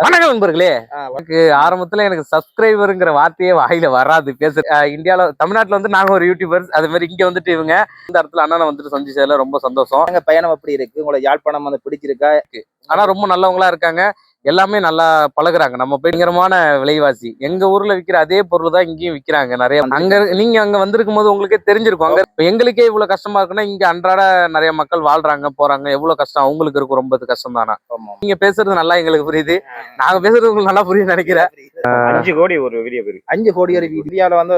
வணக்கம் நண்பர்களே. எனக்கு ஆரம்பத்துல எனக்கு சப்ஸ்கிரைபருங்கிற வார்த்தையே வாயில வராது. பேச அஹ் இந்தியால தமிழ்நாட்டுல வந்து நாங்க ஒரு யூடியூபர்ஸ் அது மாதிரி இங்க வந்துட்டு இவங்க இந்த இடத்துல அண்ணனை வந்துட்டு சந்திச்சதுல ரொம்ப சந்தோஷம். எங்க பயணம் எப்படி இருக்கு? உங்களை யாழ்ப்பாணம் வந்து பிடிச்சிருக்கா? ஆனா ரொம்ப நல்லவங்களா இருக்காங்க. எல்லாமே நல்லா பழகுறாங்க. நம்ம பயங்கரமான விலைவாசி. எங்க ஊர்ல விக்கிற அதே பொருள் தான் இங்கேயும் விக்கிறாங்க நிறைய அங்க நீங்க அங்க வந்திருக்கும் போது உங்களுக்கே தெரிஞ்சிருக்கும். அங்க எங்களுக்கே இவ்வளவு கஷ்டமா இருக்குன்னா இங்க அன்றாட நிறைய மக்கள் வாழ்றாங்க போறாங்க. எவ்வளவு கஷ்டம்? அவங்களுக்கு இருக்கும். ரொம்ப கஷ்டம் தானா. நீங்க பேசுறது நல்லா எங்களுக்கு புரியுது. நாங்க பேசுறது உங்களுக்கு நல்லா புரியுது நினைக்கிறேன். அஞ்சு கோடி ஒரு வீடியோ அஞ்சு கோடி ஒரு இந்தியாவில வந்து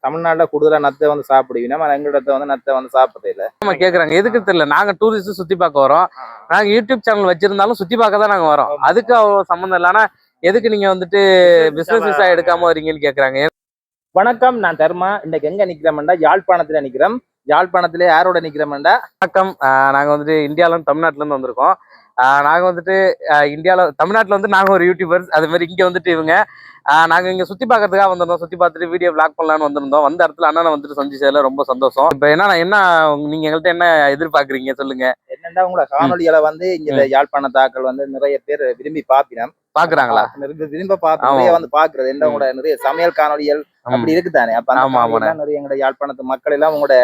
தமிழ்நாட்டுல கூடுதலா நத்தை வந்து சாப்பிடுவீங்க. நம்ம எங்களிடத்த வந்து நத்தை வந்து இல்ல. நம்ம கேக்குறாங்க. எதுக்கு தெரியல. நாங்க டூரிஸ்ட் சுத்தி பார்க்க வரோம். நாங்க யூடியூப் சேனல் வச்சிருந்தாலும் சுத்தி பார்க்க தான் நாங்க வரோம். அதுக்கு அவ்வளவு சம்மந்தம் இல்ல. ஆனா எதுக்கு நீங்க வந்துட்டு பிசினஸ் விசா எடுக்காம வரீங்கன்னு கேக்குறாங்க. வணக்கம். நான் தர்மா. இன்னைக்கு எங்க நிக்கிறோம்டா? யாழ்ப்பாணத்துல நிக்கிறோம். யாழ்ப்பாணத்துல யாரோட நிக்கிறோம்டா? வணக்கம். ஆஹ் நாங்க வந்துட்டு இந்தியால இருந்து தமிழ்நாட்டுல இருந்து வந்திருக்கோம். ஆஹ் நாங்க வந்துட்டு ஆஹ் இந்தியால தமிழ்நாட்டுல வந்து நாங்க ஒரு யூடியூபர்ஸ் அது மாதிரி இங்க வந்துட்டு இவங்க. ஆஹ் நாங்க இங்க சுத்தி பார்க்கறதுக்காக வந்திருந்தோம். சுத்தி பார்த்துட்டு வீடியோ பிளாக் பண்ணலாம்னு வந்திருந்தோம். வந்த இடத்துல அண்ணனை வந்துட்டு சந்திச்சதுல ரொம்ப சந்தோஷம். இப்ப என்ன என்ன நீங்க எங்கள்கிட்ட என்ன எதிர்பார்க்கறீங்க சொல்லுங்க. என்னண்டா உங்களை காணொலிகளை வந்து இங்க யாழ்ப்பாண தாக்கள் வந்து நிறைய பேர் விரும்பி பாப்பினோம் பாக்குறாங்களா விரும்பி-. நிறைய வந்து பாக்குறது என்ன உங்களோட நிறைய சமையல் காணொலிகள் அப்படி இருக்குதானே? அப்ப நிறைய எங்க யாழ்ப்பாணத்து மக்கள் எல்லாம் உங்களோட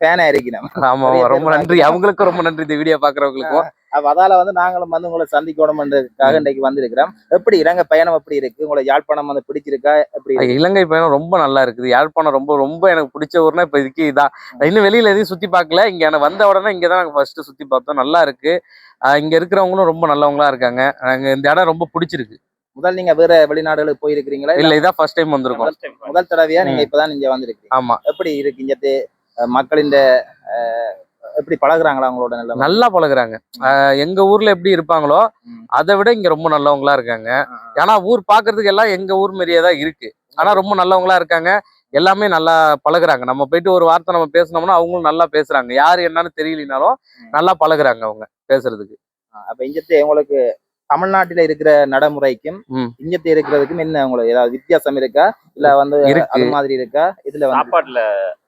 பேனா இருக்கணும் ஆமா ரொம்ப நன்றி. அவங்களுக்கும் ரொம்ப நன்றி இந்த வீடியோ பாக்குறவங்களுக்கும் அப்ப அதால வந்து நாங்களும் வந்து உங்களை சந்திக்கணும்ன்றதுக்காக இன்னைக்கு வந்திருக்கிறோம். எப்படி இலங்கை பயணம் எப்படி இருக்கு? உங்களை யாழ்ப்பாணம் வந்து பிடிச்சிருக்கா? எப்படி இருக்கு? இலங்கை பயணம் ரொம்ப நல்லா இருக்குது. யாழ்ப்பாணம் ரொம்ப ரொம்ப எனக்கு பிடிச்ச ஊர்னா இப்ப இதுக்கு இதான். இன்னும் வெளியில எதையும் சுத்தி பார்க்கல. இங்க எனக்கு வந்த உடனே இங்க தான் நாங்க ஃபர்ஸ்ட் சுத்தி பார்த்தோம். நல்லா இருக்கு. இங்க இருக்கிறவங்களும் ரொம்ப நல்லவங்களா இருக்காங்க. எனக்கு இந்த இடம் ரொம்ப பிடிச்சிருக்கு. முதல் நீங்க வேற வெளிநாடுகளுக்கு போயிருக்கிறீங்களா? இல்ல இதான் ஃபர்ஸ்ட் டைம் வந்திருக்கோம். முதல் தடவையா நீங்க. இப்பதான் நீங்க வந்திருக்கீங்க ஆமா. எப்படி இருக்கு இங்க மக்களின் எப்படி பழகுறாங்களா அவங்களோட நல்ல நல்லா பழகுறாங்க. எங்க ஊர்ல எப்படி இருப்பாங்களோ. அதை விட இங்க ரொம்ப நல்லவங்களா இருக்காங்க. ஏன்னா ஊர் பாக்குறதுக்கு எல்லாம் எங்க ஊர் மாதிரியே தான் இருக்கு. ஆனா ரொம்ப நல்லவங்களா இருக்காங்க. எல்லாமே நல்லா பழகுறாங்க. நம்ம போயிட்டு ஒரு வார்த்தை நம்ம பேசினோம்னா அவங்களும் நல்லா பேசுறாங்க. யாரு என்னன்னு தெரியலனாலும் நல்லா பழகுறாங்க அவங்க பேசுறதுக்கு. அப்ப இங்கத்தே உங்களுக்கு தமிழ்நாட்டில இருக்கிற நடைமுறைக்கும். இங்கத்தே இருக்கிறதுக்கும் என்ன உங்களுக்கு ஏதாவது வித்தியாசம் இருக்கா? இல்ல வந்து. அது மாதிரி இருக்கா? இதுல சாப்பாட்டுல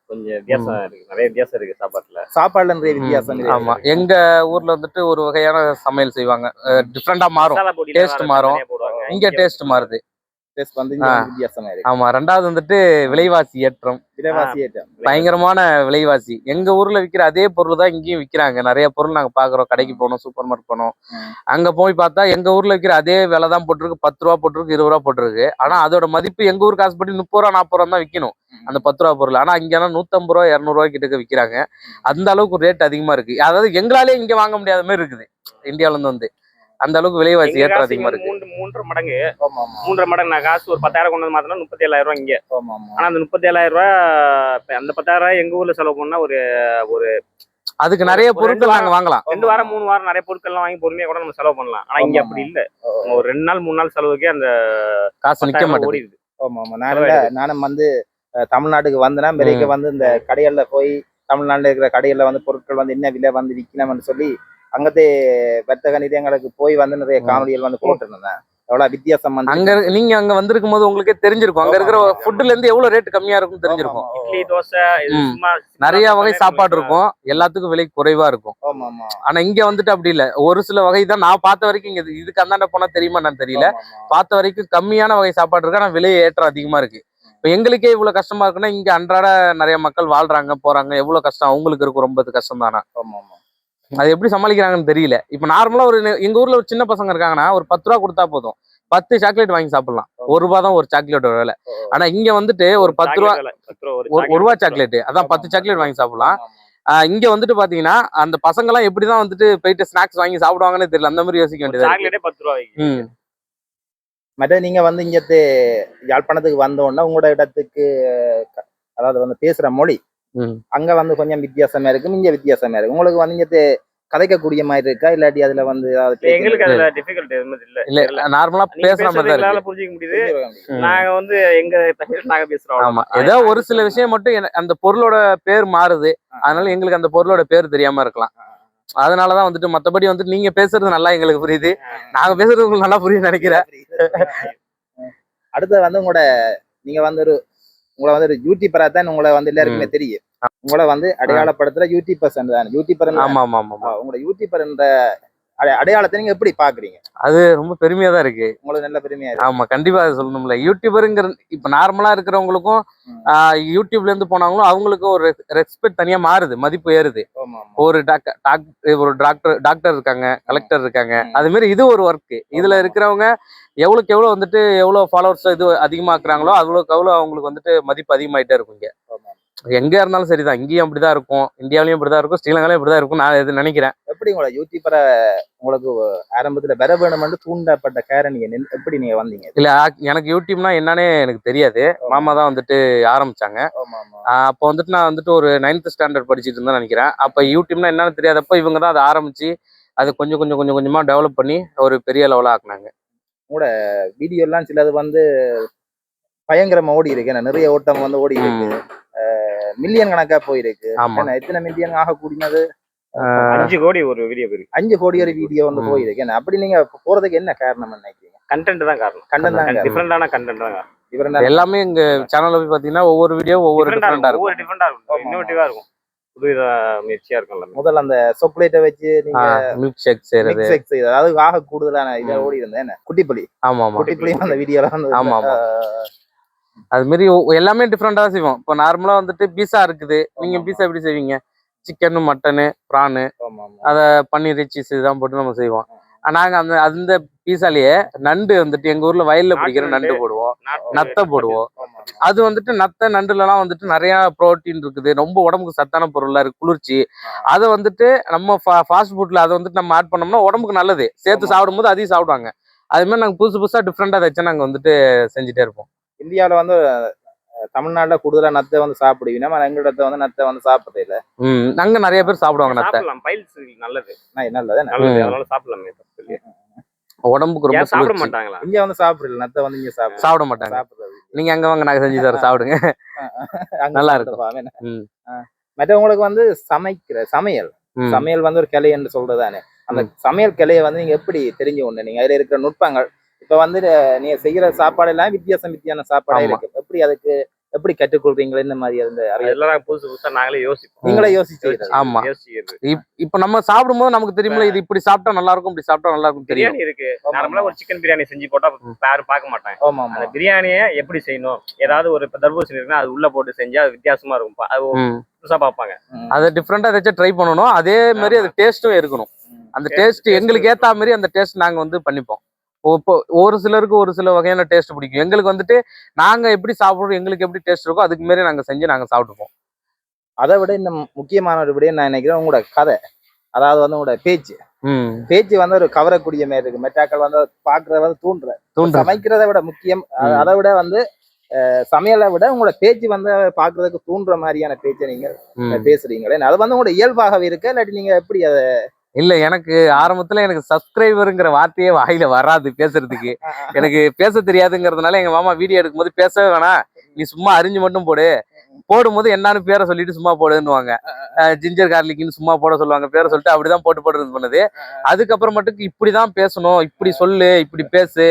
கொஞ்சம் வித்தியாசம் இருக்கு. நிறைய வித்தியாசம் இருக்கு சாப்பாட்டுல. சாப்பாடுல நிறைய வித்தியாசம். ஆமா. எங்க ஊர்ல வந்துட்டு ஒரு வகையான சமையல் செய்வாங்க. டிஃப்ரெண்டா மாறும். வேற மாறும். இங்க டேஸ்ட் மாறுது. Taste வந்து இங்க ஆ. வந்து வித்தியாசமா இருக்கு. ஆமா ரெண்டாவது வந்துட்டு விலைவாசி ஏற்றம். விலைவாசி ஏற்றம். பயங்கரமான விலைவாசி. எங்க ஊர்ல விக்கிற அதே பொருள் தான் இங்கேயும் விக்கிறாங்க. நிறைய பொருள் நாங்க பாக்குறோம் கடைக்கு போனோம் சூப்பர் மார்க்கெட் போனோம். அங்க போய் பார்த்தா எங்க ஊர்ல விக்கிற அதே விலை தான் போட்டிருக்கு. பத்து ரூபா போட்டிருக்கு இருபது ரூபா போட்டிருக்கு. ஆனா அதோட மதிப்பு எங்க ஊர் காசு படி முப்பது ரூபா நாற்பது ரூபா தான் விக்கணும். அந்த பத்து ரூபா பொருள். ஆனா இங்கன்னா நூத்தம்பது ரூபா இருநூறு ரூபாய் கிட்ட விக்கிறாங்க. அந்த அளவுக்கு ரேட் அதிகமா இருக்கு. அதாவது எங்களாலே இங்க வாங்க முடியாத மாதிரி இருக்குது. இந்தியால இருந்து வந்து. அந்த அளவுக்கு விலைவாசி ஏற்றம் அதிகமா இருக்கு. மூன்று மூன்றரை மடங்கு. மூன்றரை மடங்கு நான் காசு ஒரு பத்தாயிரம் கொண்டு வந்து மாத்தினா முப்பத்தி ஏழாயிரம் ரூபாய் இங்க. ஆனா அந்த முப்பத்தி ஏழாயிரம் ரூபாய் அந்த பத்தாயிரம் ரூபாய் எங்க ஊர்ல செலவு பண்ணா ஒரு ஒரு அதுக்கு நிறைய பொருட்கள் நாங்க வாங்கலாம். ரெண்டு வாரம் மூணு வாரம் நிறைய பொருட்கள் எல்லாம் வாங்கி பொறுமையா கூட நம்ம செலவு பண்ணலாம். ஆனா இங்க அப்படி இல்ல. ஒரு ரெண்டு நாள் மூணு நாள் செலவுக்கே அந்த காசு நிக்க மாட்டேங்குது. ஆமா ஆமா. நானும் நானும் வந்து தமிழ்நாட்டுக்கு வந்தேன்னா பிறகு வந்து இந்த கடைகள்ல போய் தமிழ்நாட்டுல இருக்கிற கடைகள்ல வந்து பொருட்கள் வந்து என்ன விலை வந்து விற்கணும்னு சொல்லி அங்கத்தே வர்த்தக நிலையங்களுக்கு போய் வந்து நிறைய ம். காணொலிகள் வந்து போட்டுருந்தேன். எவ்வளவு வித்தியாசம் வந்து அங்க நீங்க அங்க வந்திருக்கும் போது உங்களுக்கே தெரிஞ்சிருக்கும். அங்க இருக்கிற ஃபுட்ல இருந்து எவ்வளவு ரேட் கம்மியா இருக்கும்னு தெரிஞ்சிருக்கும். இட்லி தோசை இது ம். சும்மா நிறைய வகை சாப்பாடு இருக்கும். எல்லாத்துக்கும் விலை குறைவா இருக்கும். ஆமா ஆமா. ஆனா இங்க வந்துட்டு அப்படி இல்ல. ஒரு சில வகை தான் நான் பார்த்த வரைக்கும் இங்க இது- இதுக்கு அந்தாண்ட போனா தெரியுமா என்னன்னு தெரியல. பார்த்த வரைக்கும் கம்மியான வகை சாப்பாடு இருக்கு. ஆனா விலை ஏற்றம் அதிகமா இருக்கு. இப்ப எங்களுக்கே இவ்வளவு கஷ்டமா இருக்குன்னா இங்க அன்றாட நிறைய மக்கள் வாழ்றாங்க போறாங்க. எவ்வளவு கஷ்டம்? அவங்களுக்கு இருக்கும். ரொம்ப கஷ்டம் தானா ஆமா ஆமா. அது எப்படி சமாளிக்கிறாங்கன்னு தெரியல. இப்ப நார்மலா ஒரு எங்க ஊர்ல ஒரு சின்ன பசங்க இருக்காங்கன்னா ஒரு பத்து ரூபா கொடுத்தா போதும். பத்து சாக்லேட் வாங்கி சாப்பிடலாம். ஒரு ரூபா தான் ஒரு சாக்லேட் விலை. ஆனா இங்க வந்துட்டு ஒரு பத்து ரூபா ஒரு ஒரு ரூபா சாக்லேட் அதான் பத்து சாக்லேட் வாங்கி சாப்பிடலாம். இங்க வந்துட்டு பாத்தீங்கன்னா அந்த பசங்க எல்லாம் எப்படிதான் வந்துட்டு போயிட்டு ஸ்நாக்ஸ் வாங்கி சாப்பிடுவாங்கன்னு தெரியல. அந்த மாதிரி யோசிக்க வேண்டியதா பத்து ரூபா வைக்கு. ம். மற்ற நீங்க வந்து இங்க யாழ்ப்பாணத்துக்கு வந்த உடனே உங்களோட இடத்துக்கு அதாவது வந்து பேசுற மொழி ம். அங்க வந்து கொஞ்சம் வித்தியாசமா இருக்கும் இங்க வித்தியாசமா இருக்கு உங்களுக்கு வந்து இங்க கதைக்கக்கூடிய மாதிரி இருக்கா? இல்லாட்டி அதுல வந்து எங்களுக்கு அதுல டிஃபிகல்ட் எதுவுமே இல்ல. இல்ல. நார்மலா பேசுற மாதிரி புரிஞ்சுக்க முடியுது. நாங்க வந்து எங்க நாங்க பேசுறோம். ஆமா. ஏதோ ஒரு சில விஷயம் மட்டும் அந்த பொருளோட பேர் மாறுது. அதனால எங்களுக்கு அந்த பொருளோட பேர் தெரியாம இருக்கலாம். அதனாலதான் வந்துட்டு மத்தபடி வந்துட்டு நீங்க பேசுறது நல்லா எங்களுக்கு புரியுது. நாங்க பேசுறது உங்களுக்கு நல்லா புரியுது நினைக்கிறேன் அடுத்து வந்து உங்களோட நீங்க வந்து ஒரு உங்களை வந்து ஒரு யூடியூபரா தான் உங்களை வந்து எல்லாருக்குமே தெரியும். உங்களை வந்து அடையாளப்படுத்துற யூடியூபர்ஸ் தான். யூடியூபர் ஆமா ஆமா ஆமா உங்களோட யூடியூபர் என்ற அடை- அடையாளத்தை நீங்க எப்படி பாக்குறீங்க அது ரொம்ப பெருமையா தான் இருக்கு. உங்களுக்கு நல்ல பெருமையா இருக்கு. ஆமா கண்டிப்பா சொல்லணும்ல. யூடியூபருங்கிற இப்ப நார்மலா இருக்கிறவங்களுக்கும் யூடியூப்ல இருந்து போனவங்களும் அவங்களுக்கும் ஒரு ரெஸ்பெக்ட் தனியா மாறுது மதிப்பு ஏறுது. ஒரு டாக்டர் ஒரு டாக்டர் டாக்டர் இருக்காங்க கலெக்டர் இருக்காங்க. அது மாதிரி இது ஒரு ஒர்க் இதுல இருக்கிறவங்க எவ்வளவுக்கு எவ்வளவு வந்துட்டு எவ்வளவு ஃபாலோவர்ஸ் இது அதிகமாக்குறாங்களோ அவ்வளவுக்கு அவ்வளவு அவங்களுக்கு வந்துட்டு மதிப்பு அதிகமாயிட்டே இருக்கும் இங்க. ஆமா. எங்க இருந்தாலும் சரிதான். இங்கேயும் அப்படிதான் இருக்கும். இந்தியாவிலயும் இப்படிதான் இருக்கும். ஸ்ரீலங்காலயும் இப்படிதான் இருக்கும் நான் இது நினைக்கிறேன். எப்படி உங்களை யூடியூபரை உங்களுக்கு ஆரம்பத்துல வர வேணும்னு தூண்டப்பட்ட காரணம் நீங்க நின்- எப்படி நீங்க வந்தீங்க? இல்ல எனக்கு யூடியூப்னா என்னன்னே எனக்கு தெரியாது. மாமா தான் வந்துட்டு ஆரம்பிச்சாங்க. அப்போ வந்துட்டு நான் வந்துட்டு ஒரு நைன்த் ஸ்டாண்டர்ட் படிச்சுட்டு இருந்தேன் நினைக்கிறேன். அப்ப யூடியூப்னா என்னன்னு தெரியாதப்ப இவங்க தான் அதை ஆரம்பிச்சு அது கொஞ்சம் கொஞ்சம் கொஞ்சம் கொஞ்சமா டெவலப் பண்ணி ஒரு பெரிய லெவலா ஆக்குனாங்க. வீடியோ எல்லாம் சிலது வந்து பயங்கரமா ஓடி இருக்கு. நிறைய ஓட்டம் வந்து ஓடி இருக்கு. மில்லியன் கணக்கா போயிருக்கு. எத்தனை மில்லியன் ஆக கூடினது அஞ்சு கோடி ஒரு வீடியோ போயிருக்கு. அஞ்சு கோடி ஒரு வீடியோ வந்து. போயிருக்கு. ஏன்னா அப்படி நீங்க போறதுக்கு என்ன காரணம் நினைக்கிறீங்க? கண்டென்ட் தான் காரணம். கண்டன் தான். டிஃப்ரெண்டான கண்டென்ட் தான் எல்லாமே எங்க சேனல்ல போய் பாத்தீங்கன்னா ஒவ்வொரு வீடியோ ஒவ்வொரு டிஃப்ரெண்டா டிஃப்ரெண்டா இருக்கும். ஒவ்வொரு டிஃப்ரெண்டா இருக்கும். இன்னோவேட்டிவா இருக்கும். புதுவித முயற்சியா இருக்கும் முதல்ல அந்த சொக்லேட்டை வச்சு நீங்க மில்க் ஷேக் செய்யறது அதாவது ஆக கூடுதலான இதை. ஓடி இருந்தேன் என்ன? குட்டிப்புலி. ஆமா ஆமா. குட்டிப்புலி அந்த வீடியோல வந்து ஆமா, ஆமா. அது மாதிரி எல்லாமே டிஃப்ரெண்டா செய்வோம். இப்போ நார்மலா வந்துட்டு பீஸா இருக்குது. நீங்க ஆமா, பீஸா எப்படி செய்வீங்க? சிக்கனு மட்டனு ப்ரானு ஆமா பன்னீர் சீஸ் இதெல்லாம் போட்டு நம்ம செய்வோம். ஆனா, நாங்க அந்த அந்த பீஸாலேயே நண்டு வந்துட்டு எங்க ஊர்ல வயல்ல பிடிக்கிற நண்டு போடுவோம். நத்தை போடுவோம். அது வந்துட்டு நத்தை நண்டுலலாம் வந்துட்டு நிறைய புரோட்டீன் இருக்குது. ரொம்ப உடம்புக்கு சத்தான பொருளா இருக்கு. குளிர்ச்சி. அதை வந்துட்டு நம்ம ஃபாஸ்ட் ஃபுட்ல அதை வந்துட்டு நம்ம ஆட் பண்ணோம்னா உடம்புக்கு நல்லது. சேர்த்து. சாப்பிடும்போது அதையும் சாப்பிடுவாங்க. அது மாதிரி நாங்க புதுசு புதுசா டிஃப்ரெண்டா வச்சு நாங்க வந்துட்டு செஞ்சுட்டே இருப்போம். இந்தியாவுல வந்து தமிழ்நாட்டுல கூடுதலா நத்தை வந்து சாப்பிடுவீங்க. ஆனா எங்களிடத்த வந்து நத்தை வந்து சாப்பிடுறது இல்ல. ம் அங்க நிறைய பேர் சாப்பிடுவாங்க நத்தை. சாப்பிடலாம். பைல்ஸ் நல்லது. நான் நல்லது. அதனால சாப்பிடலாமே உடம்புக்கு ரொம்ப சாப்பிட. மாட்டாங்களா? இங்க வந்து சாப்பிடல நத்தை வந்து இங்க சாப்பிட சாப்பிட மாட்டாங்க. சாப்பிடுறது நீங்க அங்க வாங்க நாங்க செஞ்சு தர சாப்பிடுங்க. அங்க நல்லா இருக்கும். மற்றவங்களுக்கு வந்து சமைக்கிற சமையல். சமையல் வந்து ஒரு கலை என்று சொல்றதானே அந்த. சமையல் கலையை வந்து நீங்க எப்படி தெரிஞ்சு ஒண்ணு நீங்க அதுல இருக்கிற நுட்பங்கள் இப்ப வந்து நீங்க செய்யற சாப்பாடு எல்லாம் வித்தியாசம் வித்தியான சாப்பாடா. இருக்கு. எப்படி அதுக்கு எப்படி கற்றுக்கொள்றீங்களா இந்த மாதிரி அந்த எல்லாம் புதுசு புதுசா நாங்களே யோசிப்போம். நீங்களே யோசிச்சு ஆமா. இப்ப நம்ம சாப்பிடும்போது நமக்கு தெரியுமில்ல இது இப்படி சாப்பிட்டா நல்லா இருக்கும் இப்படி சாப்பிட்டா நல்லா இருக்கும் தெரியும். பிரியாணி இருக்கு. நார்மலா ஒரு சிக்கன் பிரியாணி செஞ்சு போட்டா யாரும் பார்க்க மாட்டாங்க. ஆமா ஆமா. அந்த பிரியாணியை எப்படி செய்யணும்? ஏதாவது ஒரு தர்பூசணி இருக்குன்னா அது உள்ள போட்டு செஞ்சா அது வித்தியாசமா இருக்கும். அது. புதுசா பார்ப்பாங்க. அதை டிஃப்ரெண்டா ஏதாச்சும் ட்ரை பண்ணணும். அதே மாதிரி அது டேஸ்ட்டும் இருக்கணும். அந்த டேஸ்ட் எங்களுக்கு ஏத்த மாதிரி அந்த டேஸ்ட் நாங்க வந்து பண்ணிப்போம். இப்போ- ஒரு சிலருக்கு ஒரு சில வகையான டேஸ்ட் பிடிக்கும். எங்களுக்கு வந்துட்டு நாங்க எப்படி சாப்பிடுறோம் எங்களுக்கு எப்படி டேஸ்ட் இருக்கோ அதுக்கு மாரி நாங்க செஞ்சு நாங்க சாப்பிட்டுப்போம். அதை விட இந்த முக்கியமான ஒரு விட நான் நினைக்கிறேன் உங்களோட கதை. அதாவது வந்து உங்களோட பேச்சு. பேச்சு வந்து ஒரு கவரக்கூடிய மாதிரி இருக்கு. மெட்டாக்கள் வந்து பாக்குறத வந்து தூண்டுற. தூண்டு சமைக்கிறதை விட முக்கியம். அதை விட வந்து சமையலை விட உங்களோட பேச்சு வந்து பாக்குறதுக்கு தூண்டுற மாதிரியான பேச்சை நீங்க. பேசுறீங்களே. அது வந்து உங்களோட இயல்பாகவே இருக்கு? இல்லாட்டி நீங்க எப்படி அதை இல்ல எனக்கு ஆரம்பத்துல எனக்கு சப்ஸ்கிரைபருங்கிற வார்த்தையே வாயில வராது பேசுறதுக்கு. எனக்கு பேச தெரியாதுங்கிறதுனால எங்க மாமா வீடியோ எடுக்கும்போது பேசவே வேணாம். நீ சும்மா அறிஞ்சு மட்டும் போடு. போடும்போது என்னன்னு பேரை சொல்லிட்டு சும்மா போடுன்னுவாங்க. ஜிஞ்சர் கார்லிக்னு சும்மா போட சொல்லுவாங்க. பேரை சொல்லிட்டு அப்படிதான் போட்டு இது பண்ணுது. அதுக்கப்புறம் மட்டும் இப்படிதான் பேசணும். இப்படி சொல்லு இப்படி பேசு.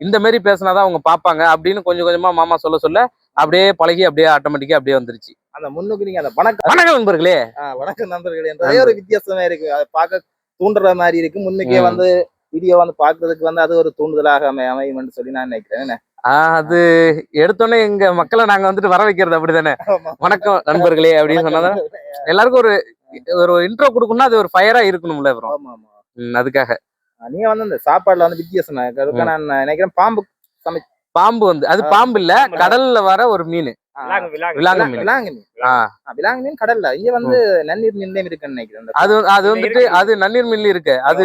இந்த மாதிரி பேசினாதான் அவங்க பார்ப்பாங்க அப்படின்னு கொஞ்சம் கொஞ்சமா மாமா சொல்ல சொல்ல அப்படியே பழகி அப்படியே ஆட்டோமேட்டிக்கா அப்படியே வந்துருச்சு. அந்த முன்னுக்கு நீங்க அந்த வணக்கம் வணக்கம் நண்பர்களே. வணக்கம் நண்பர்களே. என்றதே ஒரு வித்தியாசமே இருக்கு. அதை பார்க்க தூண்டுற மாதிரி இருக்கு. முன்னுக்கே. வந்து வீடியோ வந்து பாக்குறதுக்கு வந்து அது ஒரு தூண்டுதலாக அமை அமையும்னு சொல்லி நான் நினைக்கிறேன். அது எடுத்தோடனே எங்க மக்களை நாங்க வந்துட்டு வர வைக்கிறது அப்படிதானே. வணக்கம் நண்பர்களே அப்படின்னு சொன்னாதான் எல்லாருக்கும் ஒரு ஒரு இன்ட்ரோ கொடுக்கணும்னா அது ஒரு ஃபயரா இருக்கணும்ல அப்புறம் அதுக்காக. நீங்க வந்து இந்த சாப்பாடுல வந்து வித்தியாசமா நான் நினைக்கிறேன் பாம்பு பாம்பு வந்து அது பாம்பு இல்ல. கடல்ல வர ஒரு மீன். விலாங்கு மீன். மீன் மீன் கடல்ல. இங்க வந்து நன்னீர் நினைக்கிறேன் இந்த அது அது வந்துட்டு இருக்கு. அது நன்னீர் மீன்ல இருக்கு. அது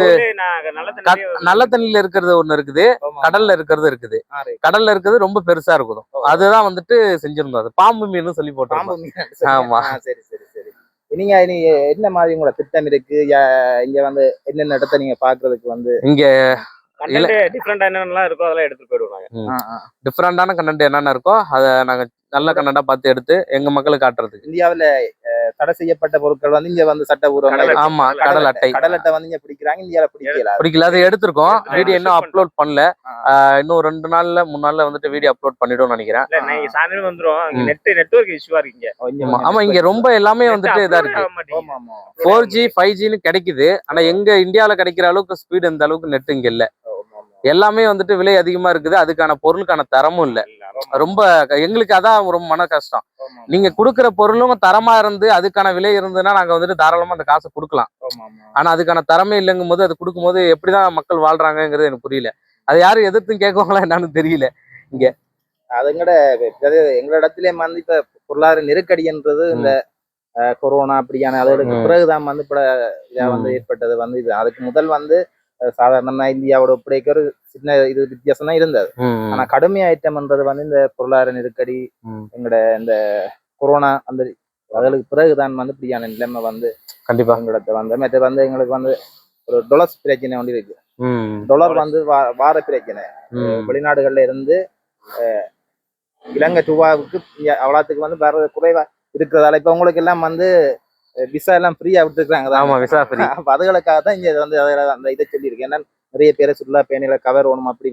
நல்ல தண்ணியிலே இருக்கிறது ஒண்ணு இருக்குது. கடல்ல இருக்கிறது இருக்குது. கடல்ல இருக்கிறது ரொம்ப பெருசா இருக்கும். அதுதான் வந்துட்டு செஞ்சிருந்தோம். அது பாம்பு மீன் சொல்லி போட்டோம் மீன் சரி. ஆமா. சரி சரி சரி. நீங்க இனி என்ன மாதிரி உங்களோட திட்டம் இருக்கு? இங்க வந்து என்னென்ன இடத்த நீங்க பாக்குறதுக்கு வந்து இங்க டிஃப்ரெண்டா என்னென்னலாம் இருக்கோ அதெல்லாம் எடுத்துட்டு போயிடுவாங்க. டிஃப்ரெண்டான கண்டென்ட் என்னென்ன இருக்கோ அதை நாங்க நல்ல கண்டென்ட்டா பார்த்து எடுத்து எங்க மக்களுக்கு காட்டுறதுக்கு. இந்தியாவுல தடை செய்யப்பட்ட பொருட்கள் வந்து இங்க வந்து இருக்கு. ஆமா கடல் அட்டை. கடல் அட்டை வந்து இங்க பிடிக்கிறாங்க இந்தியால பிடிக்கல. பிடிக்கல அதை எடுத்திருக்கோம். வீடியோ இன்னும் அப்லோட் பண்ணல. ஆஹ் இன்னும் ரெண்டு நாள்ல மூணு நாள்ல வந்துட்டு வீடியோ அப்லோட் பண்ணிடும்னு நினைக்கிறேன். சாயந்தரம் வந்துரும். நெட் நெட்வொர்க் இஷ்யூவா இருக்கீங்க ஆமா ஆமா இங்க ரொம்ப எல்லாமே வந்துட்டு இதா இருக்கு. ஃபோர் ஜி ஃபைவ் ஜின்னு கிடைக்குது. ஆனா எங்க இந்தியால கிடைக்கிற அளவுக்கு ஸ்பீடு இந்த அளவுக்கு நெட் இங்க இல்ல. எல்லாமே வந்துட்டு விலை அதிகமா இருக்குது. அதுக்கான பொருளுக்கான தரமும் இல்ல. ரொம்ப எங்களுக்கு அதான் ரொம்ப மன கஷ்டம். நீங்க கொடுக்குற பொருளும் தரமா இருந்து அதுக்கான விலை இருந்ததுன்னா நாங்க வந்துட்டு தாராளமா அந்த காசை கொடுக்கலாம். ஆனா அதுக்கான தரமே இல்லைங்கும் போது அது கொடுக்கும்போது எப்படிதான் மக்கள் வாழ்றாங்கங்கிறது எனக்கு புரியல. அது யாரும் எதிர்த்தும் கேட்குவாங்களா என்னன்னு தெரியல. அதுங்கட அதாவது எங்க இடத்துலயே வந்து இப்ப பொருளாதார நெருக்கடின்றது இந்த கொரோனா அப்படியான ம். பிறகுதான் வந்து இப்ப இதா வந்து. ஏற்பட்டது வந்து இது. அதுக்கு முதல் வந்து சாதாரணமா இந்தியாவோட ஒப்படைக்க ஒரு சின்ன இது வித்தியாசம் தான் இருந்தது. ஆனா கடுமை ஐட்டம்ன்றது வந்து இந்த பொருளாதார நெருக்கடி ம். எங்கட இந்த கொரோனா அந்த அதுகளுக்கு பிறகுதான் வந்து இப்படியான நிலைமை வந்து கண்டிப்பா. எங்களிடத்த வந்து மற்ற வந்து எங்களுக்கு வந்து ஒரு டொலர்ஸ் பிரச்சனை ஒன்று இருக்கு. டொலர் வந்து வார பிரச்சனை. வெளிநாடுகள்ல இருந்து இலங்கை ரூபாவுக்கு அவ்வளோத்துக்கு வந்து வர குறைவா இருக்கிறதால இப்ப உங்களுக்கு எல்லாம் வந்து விசா எல்லாம் ஃப்ரீயா விட்டுருக்காங்க ஆமா விசா ஃப்ரீ அப்ப அதுகளுக்காக தான் இங்க வந்து அந்த இதை சொல்லியிருக்கேன் ஏன்னா நிறைய பேரை சுற்றுலா பயணிகளை கவர் வேணும் அப்படி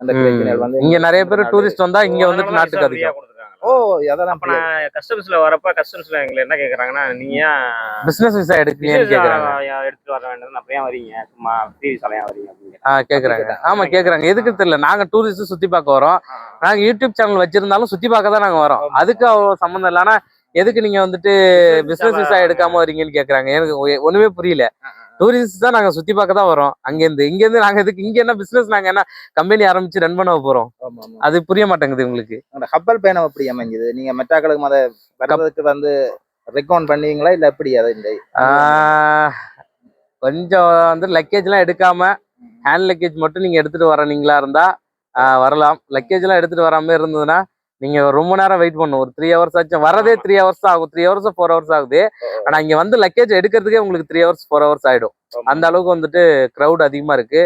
அந்த பிரச்சனைகள் வந்து இங்க நிறைய பேர் டூரிஸ்ட் வந்தா இங்க வந்துட்டு நாட்டுக்கு அதிகம். ஓ அதெல்லாம் நான் கஸ்டம்ஸ்ல வரப்ப கஸ்டம்ஸ்ல எங்களை என்ன கேக்குறாங்கன்னா நீங்க ஏன் பிசினஸ் விசா எடுக்கலையான்னு கேக்குறாங்க. எடுத்துட்டு வர வேண்டியது அப்புறம் ஏன் வரீங்க? சும்மா ஃப்ரீ விசால ஏன் வரீங்க ஆ கேக்குறாங்க. ஆமா கேக்குறாங்க. எதுக்கு தெரியல நாங்க டூரிஸ்ட் சுத்தி பார்க்க வரோம். நாங்க யூடியூப் சேனல் வச்சிருந்தாலும் சுத்தி பார்க்க தான் நாங்க வரோம். அதுக்கு அவ்வளவு சம்மந்தம் இல்ல. ஆனா எதுக்கு நீங்க வந்துட்டு பிசினஸ் விசா எடுக்காம வரீங்கன்னு கேக்குறாங்க. எனக்கு ஒண்ணுமே புரியல. டூரிஸ்ட் தான் நாங்க சுத்தி பார்க்க தான் வரோம். அங்க இருந்து இங்க இருந்து நாங்க எதுக்கு இங்க என்ன பிசினஸ் நாங்க என்ன கம்பெனி ஆரம்பிச்சு ரன் பண்ண போறோம்? அது புரிய மாட்டேங்குது உங்களுக்கு. கப்பல் பயணம் எப்படி அமைஞ்சது? நீங்க மெட்டாக்களுக்கு அதை வர்றதுக்கு வந்து ரெக்கமெண்ட் பண்ணுவீங்களா இல்ல எப்படி அதை இந்த கொஞ்சம் வந்து லக்கேஜ் எல்லாம் எடுக்காம ஹேண்ட் லக்கேஜ் மட்டும் நீங்க எடுத்துட்டு வரீங்களா இருந்தா வரலாம். லக்கேஜ் எல்லாம் எடுத்துட்டு வராம இருந்ததுன்னா நீங்க ரொம்ப நேரம் வெயிட் பண்ணணும். ஒரு த்ரீ ஹவர்ஸ் ஆச்சு வரதே த்ரீ ஹவர்ஸ் ஆகும். த்ரீ ஹவர்ஸ் ஃபோர் ஹவர்ஸ் ஆகுது. ஆனா இங்க வந்து லக்கேஜ் எடுக்கிறதுக்கே உங்களுக்கு த்ரீ ஹவர்ஸ் ஃபோர் ஹவர்ஸ் ஆயிடும். அந்த அளவுக்கு வந்துட்டு க்ரௌட் அதிகமா இருக்கு.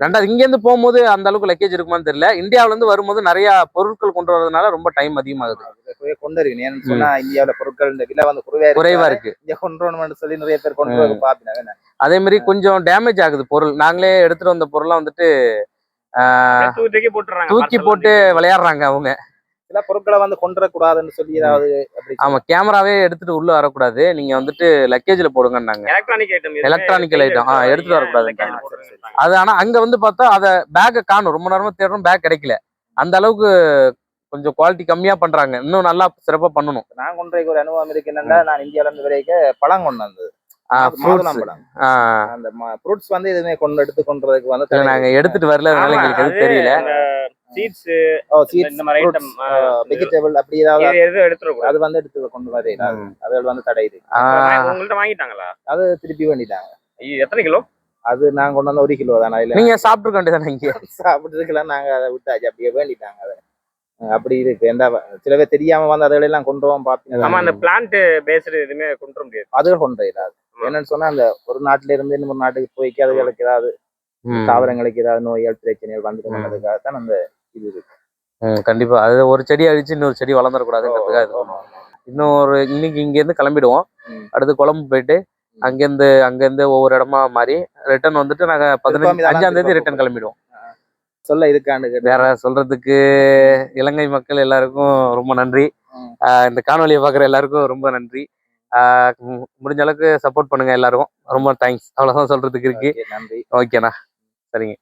ரெண்டாவது இங்க இருந்து போகும்போது அந்த அளவுக்கு லக்கேஜ் இருக்குமான்னு தெரியல. இந்தியாவுல இருந்து வரும்போது நிறைய பொருட்கள் கொண்டு வரதுனால ரொம்ப டைம் அதிகமாகுது. கொண்டு வருவீங்க ஏன்னு சொன்னா இந்தியாவுல பொருட்கள் இந்த விலை வந்து குறைவா இருக்கு. குறைவா இருக்கு. இங்க கொண்டு வரணும்னு சொல்லி நிறைய பேர் கொண்டு வந்து பாப்பினாங்க அதே மாதிரி கொஞ்சம் டேமேஜ் ஆகுது பொருள். நாங்களே எடுத்துட்டு வந்த பொருள்லாம் வந்துட்டு தூக்கி போட்டு. விளையாடுறாங்க அவங்க. சில பொருட்களை வந்து கொண்டு வரக்கூடாதுன்னு சொல்லி ஏதாவது அப்படி ஆமா கேமராவே எடுத்துட்டு உள்ள வரக்கூடாது. நீங்க வந்துட்டு லக்கேஜ்ல போடுங்கன்னாங்க. எலக்ட்ரானிக் ஐட்டம் Electronic item, ஆ, எடுத்துட்டு. வரக்கூடாது. அது ஆனா அங்க வந்து பார்த்தா அத பேக்கை காணும். ரொம்ப நேரமா தேடுறோம் பேக் கிடைக்கல. அந்த அளவுக்கு கொஞ்சம் குவாலிட்டி கம்மியா பண்றாங்க. இன்னும் நல்லா சிறப்பா பண்ணணும். நான் கொண்டு ஒரு அனுபவம் இருக்கு என்னன்னா நான் இந்தியால இருந்து வரைக்கும் பழம் கொண்டு வந்தது அந்த ஃப்ரூட்ஸ் வந்து எதுவுமே கொண்டு எடுத்து கொண்டுறதுக்கு வந்து நாங்க எடுத்துட்டு வரல அதனால எங்களுக்கு தெரியல. சீட்ஸ் சீட்ஸ் இந்த மாதிரி ஐட்டம் வெஜிடபிள் அப்படி ஏதாவது எதுவும் எடுத்துடக்கூடாது அது வந்து எடுத்து கொண்டு வர. அது வந்து தடை இருக்கு ஆஹ் உங்கள்ட்ட வாங்கிட்டாங்களா? அது திருப்பி வேண்டிட்டாங்க. ஐயோ, எத்தனை கிலோ? அது நான் கொண்டு வந்த ஒரு கிலோ தானே. இல்ல நீங்க சாப்பிட்டுருக்க வேண்டியதானே இங்க? சாப்பிட்டு இருக்கலாம் நாங்க அதை விட்டாச்சு. அப்படியே வேண்டிட்டாங்க அதை. அப்படி இருக்கு. எந்த சில பேர் தெரியாம வந்து அதை எல்லாம் கொண்டு போவோம் ஆமா பாப்பீங்க அந்த பிளான்ட் பேஸ்டு எதுவுமே கொண்டு வர முடியாது. அதுகள் கொண்டு வராது என்னன்னு சொன்னா அந்த ஒரு நாட்டுல இருந்து இன்னொரு நாட்டுக்கு போய்க்கு அதுகளுக்கு ஏதாவது. தாவரங்களுக்கு ஏதாவது நோய்கள் பிரச்சனைகள் வந்துட்டு தான் அந்த இது இருக்கு கண்டிப்பா. அது ஒரு செடி அழிச்சு இன்னொரு செடி வளர்ந்துடக்கூடாதுன்றதுக்காக இது ஆமா. இன்னும் ஒரு இன்னைக்கு இங்க இருந்து கிளம்பிடுவோம். அடுத்து கொழம்பு போயிட்டு அங்கிருந்து அங்கிருந்து ஒவ்வொரு இடமா மாறி ரிட்டர்ன் வந்துட்டு நாங்க பதினஞ்சு அஞ்சாம் தேதி ரிட்டர்ன் கிளம்பிடுவோம். சொல்ல இருக்கான்னு கேட்டு வேற சொல்றதுக்கு இலங்கை மக்கள் எல்லாருக்கும் ரொம்ப நன்றி. இந்த காணொலியை பாக்குற எல்லாருக்கும் ரொம்ப நன்றி. முடிஞ்ச அளவுக்கு சப்போர்ட் பண்ணுங்க எல்லாரும் ரொம்ப தேங்க்ஸ் அவ்வளவுதான் சொல்றதுக்கு இருக்கு. ஓகேண்ணா. சரிங்க.